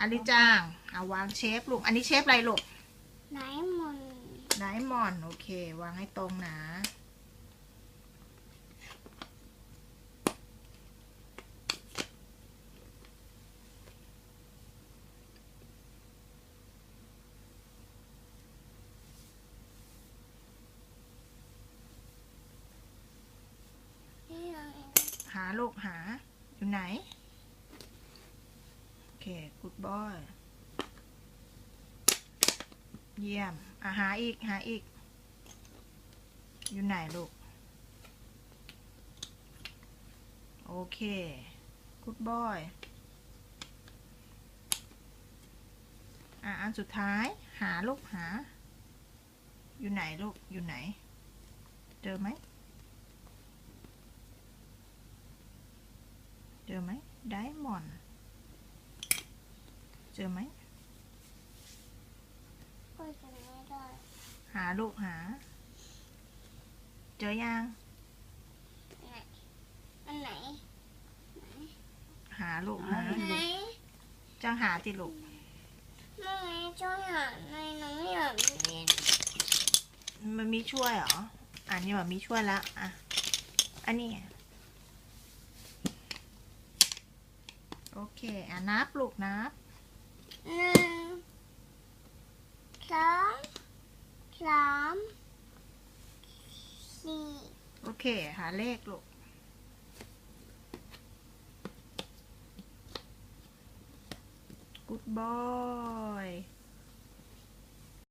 อันนี้จ้างเอาวางเชฟลูก อันนี้เชฟอะไรลูกไหนมันไดมอนด์โอเค วางให้ตรงนะนี่ยังหาลูกหาอยู่ไหนโอ เค กูดบอย เยี่ยมอะหาอีก หาอีก อยู่ไหนลูก โอเค กูดบอย อะ อันสุดท้าย หาลูกหา อยู่ไหนลูก อยู่ไหน เจอไหม เจอไหมไดมอนด์ จอไหมก็จะไม่ได้ หาลูกหา เจอยังไหนอันไหน หาลูกหาไหนจังหาติลูกไม่ช่วยหาในน้องอยากเรียนมันมีช่วยเหรอ อันนี้แบบมีช่วยแล้วอะ อันนี้ โอเค อะนับลูกนับ หนึ่งสองสามสี่โอเค หาเลขลูก Good boy